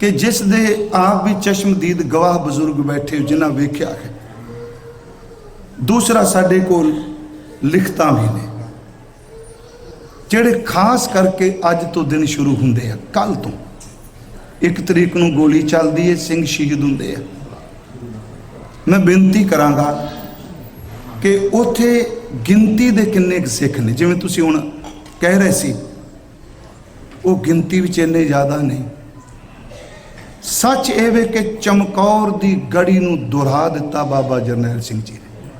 ਕਿ ਜਿਸ ਦੇ ਆਪ ਵੀ ਚਸ਼ਮਦੀਦ ਗਵਾਹ ਬਜ਼ੁਰਗ ਬੈਠੇ ਜਿਨ੍ਹਾਂ ਵੇਖਿਆ ਹੈ, ਦੂਸਰਾ ਸਾਡੇ ਕੋਲ ਲਿਖਤਾਂ ਵੀ ਨੇ, ਜਿਹੜੇ ਖਾਸ ਕਰਕੇ ਅੱਜ ਤੋਂ ਦਿਨ ਸ਼ੁਰੂ ਹੁੰਦੇ ਆ ਕੱਲ ਤੋਂ। ਇੱਕ ਤਰੀਕ ਨੂੰ ਗੋਲੀ ਚੱਲਦੀ ਹੈ ਸਿੰਘ ਸ਼ਹੀਦ ਹੁੰਦੇ ਆ। ਮੈਂ ਬੇਨਤੀ ਕਰਾਂਗਾ ਕਿ ਉਥੇ ਗਿਣਤੀ ਦੇ ਕਿੰਨੇ ਕੁ ਸਿੱਖ ਨੇ, ਜਿਵੇਂ ਤੁਸੀਂ ਹੁਣ ਕਹਿ ਰਹੇ ਸੀ, ਉਹ ਗਿਣਤੀ ਵਿੱਚ ਇੰਨੇ ਜ਼ਿਆਦਾ ਨਹੀਂ ਸੱਚ ਇਹ ਵੇ ਕਿ ਚਮਕੌਰ ਦੀ ਗੜੀ ਨੂੰ ਦੁਹਰਾ ਦਿੱਤਾ ਬਾਬਾ ਜਰਨੈਲ ਸਿੰਘ ਜੀ ਨੇ।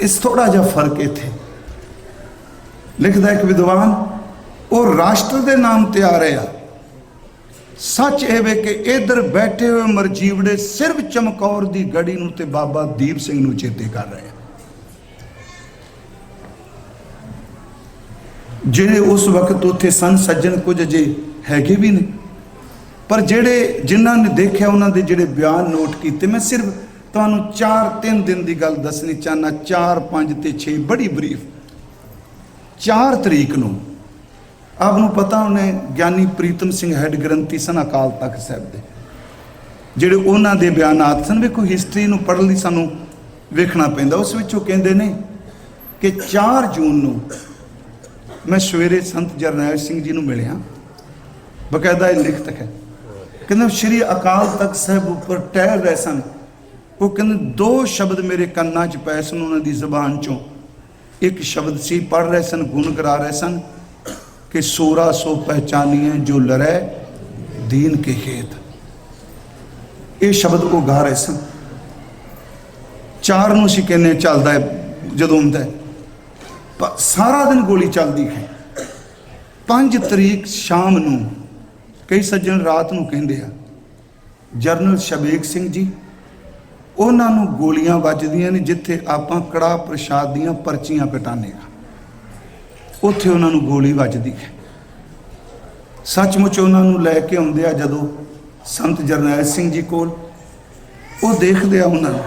ਇਸ ਥੋੜਾ ਜਿਹਾ ਫ਼ਰਕ ਇੱਥੇ। ਲਿਖਦਾ ਇੱਕ ਵਿਦਵਾਨ, ਉਹ ਰਾਸ਼ਟਰ ਦੇ ਨਾਮ ਤੇ ਆ ਰਿਹਾ। ਸੱਚ ਇਹ ਵੇ ਕਿ ਇਧਰ ਬੈਠੇ ਹੋਏ ਮਰਜੀਵੜੇ ਸਿਰਫ ਚਮਕੌਰ ਦੀ ਗੜੀ ਨੂੰ ਤੇ ਬਾਬਾ ਦੀਪ ਸਿੰਘ ਨੂੰ ਚੇਤੇ ਕਰ ਰਹੇ ਆ ਜਿਹੜੇ ਉਸ ਵਕਤ ਉੱਥੇ ਸਨ ਸੱਜਣ ਕੁਝ ਅਜੇ ਹੈਗੇ ਵੀ ਨੇ ਪਰ ਜਿਹੜੇ ਜਿਨ੍ਹਾਂ ਨੇ ਦੇਖਿਆ, ਉਹਨਾਂ ਦੇ ਜਿਹੜੇ ਬਿਆਨ ਨੋਟ ਕੀਤੇ, ਮੈਂ ਸਿਰਫ ਤੁਹਾਨੂੰ 4-3 ਦਿਨ ਦੀ ਗੱਲ ਦੱਸਣੀ ਚਾਹਨਾ 4 5 ਤੇ 6 ਬੜੀ ਬਰੀਫ। 4 ਤਰੀਕ ਨੂੰ, ਆਪ ਨੂੰ ਪਤਾ ਉਹਨੇ ਗਿਆਨੀ ਪ੍ਰੀਤਮ ਸਿੰਘ ਹੈਡ ਗ੍ਰੰਥੀ ਸਨ ਅਕਾਲ ਤਖਤ ਸਾਹਿਬ ਦੇ। ਜਿਹੜੇ ਉਹਨਾਂ ਦੇ ਬਿਆਨਾਤ ਸਨ, ਵੇਖੋ, ਹਿਸਟਰੀ ਨੂੰ ਪੜ੍ਹਨ ਲਈ ਸਾਨੂੰ ਵੇਖਣਾ ਪੈਂਦਾ। ਉਸ ਵਿੱਚ ਉਹ ਕਹਿੰਦੇ ਨੇ ਕਿ 4 ਜੂਨ ਨੂੰ ਮੈਂ ਸਵੇਰੇ ਸੰਤ ਜਰਨੈਲ ਸਿੰਘ ਜੀ ਨੂੰ ਮਿਲਿਆ। ਬਕਾਇਦਾ ਇਹ ਲਿਖਤ ਹੈ। ਕਹਿੰਦੇ ਸ਼੍ਰੀ ਅਕਾਲ ਤਖਤ ਸਾਹਿਬ ਉੱਪਰ ਟਹਿਲ ਰਹੇ ਸਨ। ਉਹ ਕਹਿੰਦੇ ਦੋ ਸ਼ਬਦ ਮੇਰੇ ਕੰਨਾਂ 'ਚ ਪਏ ਸਨ ਉਹਨਾਂ ਦੀ ਜ਼ੁਬਾਨ 'ਚੋਂ। ਇੱਕ ਸ਼ਬਦ ਸੀ ਪੜ ਰਹੇ ਸਨ, ਗੁਣ ਕਰਾ ਰਹੇ ਸਨ ਕਿ ਸੋਰਾ ਸੋ ਪਹਿਚਾਨੀਏ ਜੋ ਲੜੈ ਦੀਨ ਕੇ ਖੇਤ ਇਹ ਸ਼ਬਦ ਉਹ ਗਾ ਰਹੇ ਸਨ। ਚਾਰ ਨੂੰ ਅਸੀਂ ਕਹਿੰਦੇ ਚੱਲਦਾ ਹੈ, ਜਦੋਂ ਹੁੰਦਾ ਹੈ। ਸਾਰਾ ਦਿਨ ਗੋਲੀ ਚੱਲਦੀ ਹੈ। 5 ਤਰੀਕ ਸ਼ਾਮ ਨੂੰ ਕਈ ਸੱਜਣ ਰਾਤ ਨੂੰ ਕਹਿੰਦੇ ਆ, ਜਰਨਲ ਸ਼ਬੇਕ ਸਿੰਘ ਜੀ, ਉਹਨਾਂ ਨੂੰ ਗੋਲੀਆਂ ਵੱਜਦੀਆਂ ਨੇ ਜਿੱਥੇ ਆਪਾਂ ਕੜਾ ਪ੍ਰਸ਼ਾਦ ਦੀਆਂ ਪਰਚੀਆਂ ਕਟਾਨੇ ਆ। ਉੱਥੇ ਉਹਨਾਂ ਨੂੰ ਗੋਲੀ ਵੱਜਦੀ ਹੈ। ਸੱਚਮੁੱਚ ਉਹਨਾਂ ਨੂੰ ਲੈ ਕੇ ਆਉਂਦੇ ਆ ਜਦੋਂ ਸੰਤ ਜਰਨੈਲ ਸਿੰਘ ਜੀ ਕੋਲ। ਉਹ ਦੇਖਦੇ ਆ ਉਹਨਾਂ ਨੂੰ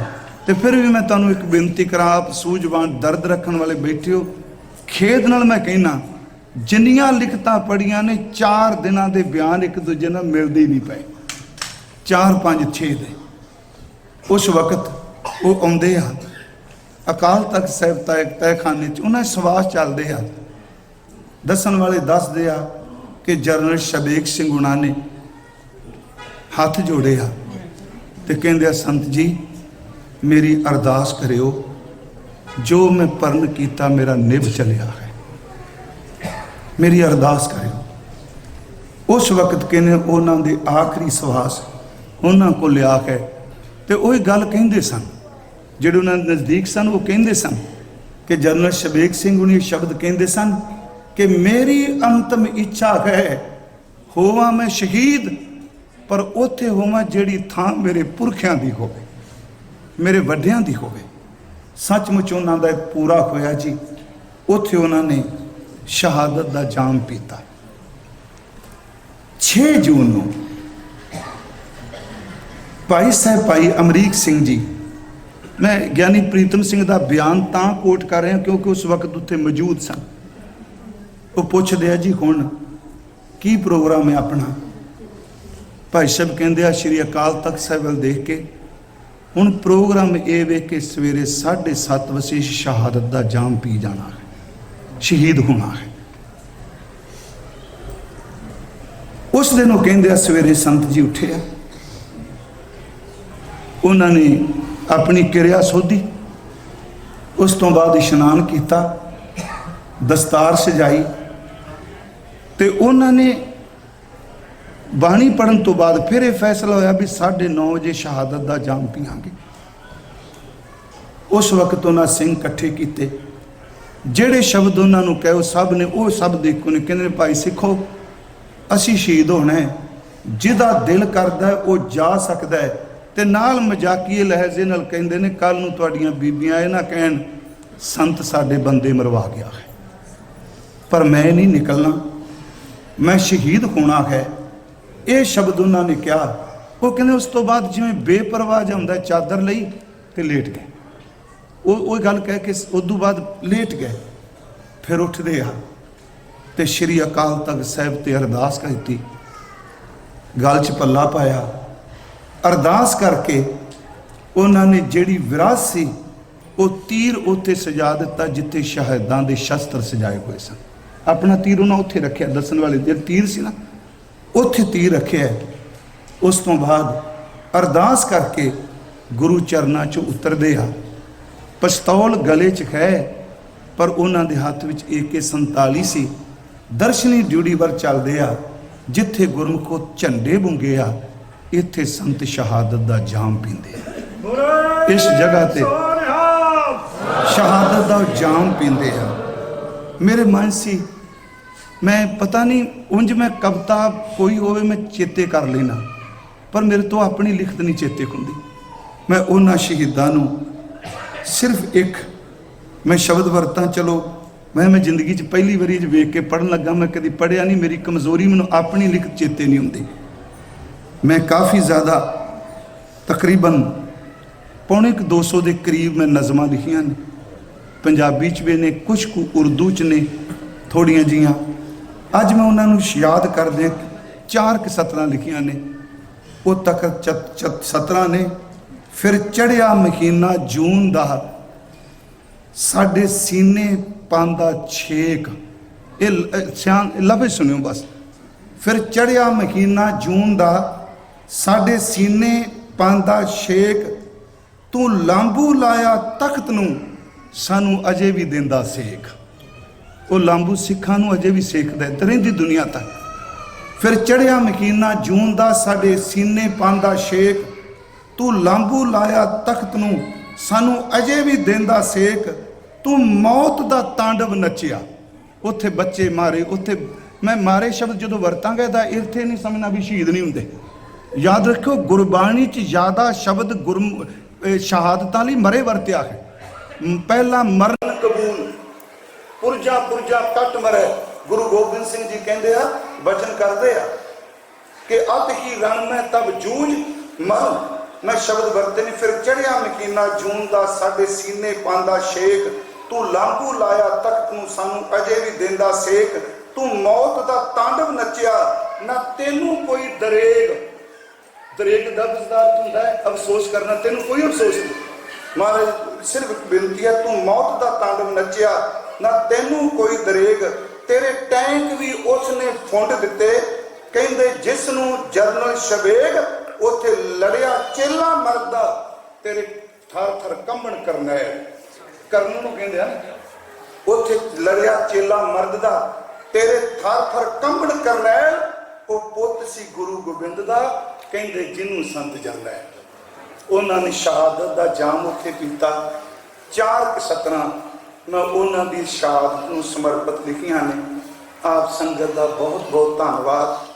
ਤੇ ਫਿਰ ਵੀ ਮੈਂ ਤੁਹਾਨੂੰ ਇੱਕ ਬੇਨਤੀ ਕਰਾਂ, ਆਪ ਸੂਝਵਾਨ ਦਰਦ ਰੱਖਣ ਵਾਲੇ ਬੈਠੇ ਹੋ। ਖੇਦ ਨਾਲ ਮੈਂ ਕਹਿਣਾ ਜਿੰਨੀਆਂ ਲਿਖਤਾਂ ਪੜੀਆਂ ਨੇ 4 ਦਿਨਾਂ ਦੇ ਬਿਆਨ ਇੱਕ ਦੂਜੇ ਨਾਲ ਮਿਲਦੇ ਹੀ ਨਹੀਂ ਪਏ। 4 5 6 ਦੇ। ਉਸ ਵਕਤ ਉਹ ਆਉਂਦੇ ਆ। ਅਕਾਲ ਤਖਤ ਸਾਹਿਬ ਤੈ ਤੈਖਾਨੇ ਚ ਉਹਨਾਂ ਸਵਾਸ ਚੱਲਦੇ ਆ। ਦੱਸਣ ਵਾਲੇ ਦੱਸਦੇ ਆ ਕਿ ਜਰਨਲ ਸ਼ਬੇਕ ਸਿੰਘ ਉਹਨਾਂ ਨੇ ਹੱਥ ਜੋੜੇ ਆ ਤੇ ਕਹਿੰਦੇ ਆ, ਸੰਤ ਜੀ, ਮੇਰੀ ਅਰਦਾਸ ਕਰਿਓ। ਜੋ ਮੈਂ ਪਰਨ ਕੀਤਾ, ਮੇਰਾ ਨਿਭ ਚਲਿਆ। ਮੇਰੀ ਅਰਦਾਸ ਕਰਿਓ। ਉਸ ਵਕਤ ਕਹਿੰਦੇ ਉਹਨਾਂ ਦੇ ਆਖਰੀ ਸਵਾਸ ਉਹਨਾਂ ਕੋਲ ਲਿਆ ਕੇ ਤੇ ਉਹ ਗੱਲ ਕਹਿੰਦੇ ਸਨ। ਜਿਹੜੇ ਉਹਨਾਂ ਦੇ ਨਜ਼ਦੀਕ ਸਨ, ਉਹ ਕਹਿੰਦੇ ਸਨ ਕਿ ਜਨਰਲ ਸ਼ਬੇਕ ਸਿੰਘ ਉਹਨੇ ਸ਼ਬਦ ਕਹਿੰਦੇ ਸਨ ਕਿ ਮੇਰੀ ਅੰਤਮ ਇੱਛਾ ਹੈ, ਹੋਵਾਂ ਮੈਂ ਸ਼ਹੀਦ, ਪਰ ਉੱਥੇ ਹੋਵਾਂ ਜਿਹੜੀ ਥਾਂ ਮੇਰੇ ਪੁਰਖਿਆਂ ਦੀ ਹੋਵੇ, ਮੇਰੇ ਵੱਡਿਆਂ ਦੀ ਹੋਵੇ। ਸੱਚਮੁੱਚ ਉਹਨਾਂ ਦਾ ਪੂਰਾ ਹੋਇਆ ਜੀ। ਉੱਥੇ ਉਹਨਾਂ ਨੇ ਸ਼ਹਾਦਤ ਦਾ ਜਾਮ ਪੀਤਾ। 6 ਜੂਨ ਨੂੰ ਭਾਈ ਸਾਹਿਬ, ਭਾਈ ਅਮਰੀਕ ਸਿੰਘ ਜੀ, ਮੈਂ ਗਿਆਨੀ ਪ੍ਰੀਤਮ ਸਿੰਘ ਦਾ ਬਿਆਨ ਤਾਂ ਕੋਟ ਕਰ ਰਿਹਾ ਕਿਉਂਕਿ ਉਸ ਵਕਤ ਉੱਥੇ ਮੌਜੂਦ ਸਨ ਉਹ ਪੁੱਛਦੇ ਆ, ਜੀ ਹੁਣ ਕੀ ਪ੍ਰੋਗਰਾਮ ਹੈ ਆਪਣਾ? ਭਾਈ ਸਾਹਿਬ ਕਹਿੰਦੇ ਆ, ਸ਼੍ਰੀ ਅਕਾਲ ਤਖਤ ਸਾਹਿਬ ਵੱਲ ਦੇਖ ਕੇ, ਹੁਣ ਪ੍ਰੋਗਰਾਮ ਇਹ ਵੇਖ ਕੇ ਸਵੇਰੇ 7:30 ਵਜੇ ਸ਼ਹਾਦਤ ਦਾ ਜਾਮ ਪੀ ਜਾਣਾ ਸ਼ਹੀਦ ਹੋਣਾ ਹੈ। ਉਸ ਦਿਨ ਉਹ ਕਹਿੰਦੇ ਆ, ਸਵੇਰੇ ਸੰਤ ਜੀ ਉੱਠੇ ਆ ਉਹਨਾਂ ਨੇ ਆਪਣੀ ਕਿਰਿਆ ਸੋਧੀ। ਉਸ ਤੋਂ ਬਾਅਦ ਇਸ਼ਨਾਨ ਕੀਤਾ, ਦਸਤਾਰ ਸਜਾਈ ਤੇ ਉਹਨਾਂ ਨੇ ਬਾਣੀ ਪੜਨ ਤੋਂ ਬਾਅਦ ਫਿਰ ਇਹ ਫੈਸਲਾ ਹੋਇਆ ਵੀ 9:30 ਵਜੇ ਸ਼ਹਾਦਤ ਦਾ ਜਾਮ ਪੀਾਂਗੇ ਉਸ ਵਕਤ ਉਹਨਾਂ ਸਿੰਘ ਇਕੱਠੇ ਕੀਤੇ। ਜਿਹੜੇ ਸ਼ਬਦ ਉਹਨਾਂ ਨੂੰ ਕਹੇ ਸਭ ਨੇ ਉਹ ਸਭ ਦੇਖੋ ਨੇ, ਕਹਿੰਦੇ ਨੇ, ਭਾਈ ਸਿੱਖੋ, ਅਸੀਂ ਸ਼ਹੀਦ ਹੋਣਾ ਹੈ। ਜਿਹਦਾ ਦਿਲ ਕਰਦਾ ਉਹ ਜਾ ਸਕਦਾ ਹੈ। ਤੇ ਨਾਲ ਮਜ਼ਾਕੀਏ ਲਹਿਜ਼ੇ ਨਾਲ ਕਹਿੰਦੇ ਨੇ ਕੱਲ ਨੂੰ ਤੁਹਾਡੀਆਂ ਬੀਬੀਆਂ ਇਹ ਨਾ ਕਹਿਣ, ਸੰਤ ਸਾਡੇ ਬੰਦੇ ਮਰਵਾ ਗਿਆ ਹੈ। ਪਰ ਮੈਂ ਨਹੀਂ ਨਿਕਲਣਾ। ਮੈਂ ਸ਼ਹੀਦ ਹੋਣਾ ਹੈ। ਇਹ ਸ਼ਬਦ ਉਹਨਾਂ ਨੇ ਕਿਹਾ। ਉਹ ਕਹਿੰਦੇ, ਉਸ ਤੋਂ ਬਾਅਦ ਜਿਵੇਂ ਬੇਪਰਵਾਹ ਜਿਹਾ ਚਾਦਰ ਲਈ ਤੇ ਲੇਟ ਗਏ। ਉਹ ਉਹ ਗੱਲ ਕਹਿ ਕੇ ਉਸ ਤੋਂ ਬਾਅਦ ਲੇਟ ਗਏ। ਫਿਰ ਉੱਠਦੇ ਆ ਤੇ ਸ਼੍ਰੀ ਅਕਾਲ ਤਖਤ ਸਾਹਿਬ ਤੇ ਅਰਦਾਸ ਕੀਤੀ ਗੱਲ 'ਚ ਪੱਲਾ ਪਾਇਆ। ਅਰਦਾਸ ਕਰਕੇ ਉਹਨਾਂ ਨੇ ਜਿਹੜੀ ਵਿਰਾਸਤ ਸੀ, ਉਹ ਤੀਰ ਉੱਥੇ ਸਜਾ ਦਿੱਤਾ ਜਿੱਥੇ ਸ਼ਹੀਦਾਂ ਦੇ ਸ਼ਸਤਰ ਸਜਾਏ ਹੋਏ ਸਨ। ਆਪਣਾ ਤੀਰ ਉਹਨਾਂ ਉੱਥੇ ਰੱਖਿਆ, ਦੱਸਣ ਵਾਲੇ ਜਿਹੜਾ ਤੀਰ ਸੀ ਨਾ, ਉੱਥੇ ਤੀਰ ਰੱਖਿਆ। ਉਸ ਤੋਂ ਬਾਅਦ ਅਰਦਾਸ ਕਰਕੇ ਗੁਰੂ ਚਰਨਾਂ 'ਚ ਉਤਰਦੇ ਆ। ਪਿਸਤੌਲ ਗਲੇ 'ਚ ਹੈ ਪਰ ਉਹਨਾਂ ਦੇ ਹੱਥ ਵਿੱਚ AK47 ਸੀ। ਦਰਸ਼ਨੀ ਡਿਊਟੀ ਵਰ ਚੱਲਦੇ ਆ ਜਿੱਥੇ ਗੁਰਮੁਖੋ ਝੰਡੇ ਬੁੰਗੇ ਆ ਇੱਥੇ ਸੰਤ ਸ਼ਹਾਦਤ ਦਾ ਜਾਮ ਪੀਂਦੇ ਆ। ਇਸ ਜਗ੍ਹਾ ਤੇ ਸ਼ਹਾਦਤ ਦਾ ਜਾਮ ਪੀਂਦੇ ਆ। ਮੇਰੇ ਮਨ ਸੀ ਮੈਂ ਪਤਾ ਨਹੀਂ ਉਂਝ ਮੈਂ ਕਵਿਤਾ ਕੋਈ ਹੋਵੇ ਮੈਂ ਚੇਤੇ ਕਰ ਲੈਣਾ ਪਰ ਮੇਰੇ ਤੋਂ ਆਪਣੀ ਲਿਖਤ ਨਹੀਂ ਚੇਤੇ ਹੁੰਦੀ। ਮੈਂ ਉਹਨਾਂ ਸ਼ਹੀਦਾਂ ਨੂੰ ਸਿਰਫ ਇੱਕ, ਮੈਂ ਸ਼ਬਦ ਵਰਤਾਂ, ਚਲੋ, ਮੈਂ ਮੈਂ ਜ਼ਿੰਦਗੀ 'ਚ ਪਹਿਲੀ ਵਾਰੀ 'ਚ ਵੇਖ ਕੇ ਪੜਨ ਲੱਗਾ, ਮੈਂ ਕਦੀ ਪੜਿਆ ਨਹੀਂ, ਮੇਰੀ ਕਮਜ਼ੋਰੀ ਮੈਨੂੰ ਆਪਣੀ ਲਿਖਤ ਚੇਤੇ ਨਹੀਂ ਹੁੰਦੀ। ਮੈਂ ਕਾਫੀ ਜ਼ਿਆਦਾ ਤਕਰੀਬਨ ਪੌਣੇ ਕੁ 200 ਦੇ ਕਰੀਬ ਮੈਂ ਨਜ਼ਮਾਂ ਲਿਖੀਆਂ ਨੇ। ਪੰਜਾਬੀ 'ਚ ਵੀ ਨੇ ਕੁਝ ਕੁ ਉਰਦੂ 'ਚ ਨੇ ਥੋੜੀਆਂ ਜੀਆਂ। ਅੱਜ ਮੈਂ ਉਹਨਾਂ ਨੂੰ ਯਾਦ ਕਰਦੇ ਚਾਰ ਕੁ ਸਤਰਾਂ ਲਿਖੀਆਂ ਨੇ। ਉਹ ਤੱਕ ਚਤ ਸਤਰਾਂ ਨੇ। ਫਿਰ ਚੜਿਆ ਮਹੀਨਾ ਜੂਨ ਦਾ, ਸਾਡੇ ਸੀਨੇ ਪਾਂਦਾ ਛੇਕ। ਇਹ ਲ- ਲਫ਼ਜ਼ ਸੁਣਿਓ ਬਸ। ਫਿਰ ਚੜਿਆ ਮਹੀਨਾ ਜੂਨ ਦਾ, ਸਾਡੇ ਸੀਨੇ ਪਾਂਦਾ ਛੇਕ। ਤੂੰ ਲਾਂਬੂ ਲਾਇਆ ਤਖਤ ਨੂੰ, ਸਾਨੂੰ ਅਜੇ ਵੀ ਦਿੰਦਾ ਸੇਖ ਉਹ ਲਾਂਬੂ ਸਿੱਖਾਂ ਨੂੰ ਅਜੇ ਵੀ ਸੇਖਦਾ ਹੈ ਦਰਿੰਦੀ ਦੁਨੀਆ ਤੱਕ। ਫਿਰ ਚੜਿਆ ਮਕੀਨਾ ਜੂਨ ਦਾ, ਸਾਡੇ ਸੀਨੇ ਪਾਂਦਾ ਸ਼ੇਖ ਤੂੰ ਲਾਂਬੂ ਲਾਇਆ ਤਖਤ ਨੂੰ, ਸਾਨੂੰ ਅਜੇ ਵੀ ਦਿੰਦਾ ਸੇਕ, ਤੂੰ ਮੌਤ ਦਾ ਤਾਂਡਵ ਨੱਚਿਆ। ਉੱਥੇ ਬੱਚੇ ਮਾਰੇ, ਉੱਥੇ ਮੈਂ ਮਾਰੇ ਸ਼ਬਦ ਜਦੋਂ ਵਰਤਾਂਗਾ ਤਾਂ ਇੱਥੇ ਨਹੀਂ ਸਮਝਣਾ ਵੀ ਸ਼ਹੀਦ ਨਹੀਂ ਹੁੰਦੇ। ਯਾਦ ਰੱਖੋ ਗੁਰਬਾਣੀ 'ਚ ਜ਼ਿਆਦਾ ਸ਼ਬਦ ਗੁਰਮ ਸ਼ਹਾਦਤਾਂ ਲਈ ਮਰੇ ਵਰਤਿਆ ਹੈ। ਮ- ਪਹਿਲਾ ਮਰਨ ਕਬੂਲ, ਪੁਰਜਾ ਪੁਰਜਾ ਕੱਟ ਮਰੇ। ਗੁਰੂ ਗੋਬਿੰਦ ਸਿੰਘ ਜੀ ਕਹਿੰਦੇ ਆ, ਬਚਨ ਕਰਦੇ ਆ ਕਿ ਅਤ ਹੀ ਰਣ ਮੈਂ ਤਬ ਜੂਝ ਮਰ ਮੈਂ ਸ਼ਬਦ ਵਰਤੇ ਨਹੀਂ ਫਿਰ ਚੜਿਆ ਮਕੀਨਾ, ਜੂਨ ਦਾ ਸਾਡੇ ਸੀਨੇ ਪਾਂਦਾ ਸ਼ੇਖ। ਤੂੰ ਲਾਂਬੂ ਲਾਇਆ, ਤਖਤ ਨੂੰ ਸਾਨੂੰ ਅਜੇ ਵੀ ਦਿੰਦਾ ਸੇਕ। ਤੂੰ ਮੌਤ ਦਾ ਤਾਂਡਵ ਨੱਚਿਆ, ਨਾ ਤੈਨੂੰ ਕੋਈ ਦਰੇਗ। ਦਰੇਗ ਦਾ ਅਰਥ ਹੁੰਦਾ ਹੈ, ਅਫਸੋਸ ਕਰਨਾ, ਤੈਨੂੰ ਕੋਈ ਅਫਸੋਸ ਨਹੀਂ। ਮਹਾਰਾਜ, ਸਿਰਫ ਬੇਨਤੀ ਹੈ, ਤੂੰ ਮੌਤ ਦਾ ਤਾਂਡਵ ਨੱਚਿਆ, ਨਾ ਤੈਨੂੰ ਕੋਈ ਦਰੇਗ। ਤੇਰੇ ਟੈਂਕ ਵੀ ਉਸ ਨੇ ਫੁੰਡ ਦਿੱਤੇ, ਕਹਿੰਦੇ ਜਿਸ ਨੂੰ ਜਰਨਲ ਸ਼ਬੇਗ ਉੱਥੇ ਲੜਿਆ, ਚੇਲਾ ਮਰਦਾ, ਤੇਰੇ ਥਰ ਥਰ ਕੰਬਣ ਕਰਨਾ ਹੈ ਕਰਨ ਨੂੰ ਕਹਿੰਦੇ ਆ, ਉੱਥੇ ਲੜਿਆ, ਚੇਲਾ ਮਰਦ ਦਾ ਤੇਰੇ ਥਰ ਥਰ ਕੰਬਣ ਕਰਨੈਲ ਉਹ ਪੁੱਤ ਸੀ ਗੁਰੂ ਗੋਬਿੰਦ ਦਾ, ਕਹਿੰਦੇ ਜਿਹਨੂੰ ਸੰਤ ਜਾਂਦਾ ਹੈ। ਉਹਨਾਂ ਨੇ ਸ਼ਹਾਦਤ ਦਾ ਜਾਮ ਉੱਥੇ ਪੀਤਾ ਚਾਰ ਕੁ ਸਤਰਾਂ ਮੈਂ ਉਹਨਾਂ ਦੀ ਸ਼ਹਾਦਤ ਨੂੰ ਸਮਰਪਿਤ ਲਿਖੀਆਂ ਨੇ। ਆਪ ਸੰਗਤ ਦਾ ਬਹੁਤ ਬਹੁਤ ਧੰਨਵਾਦ।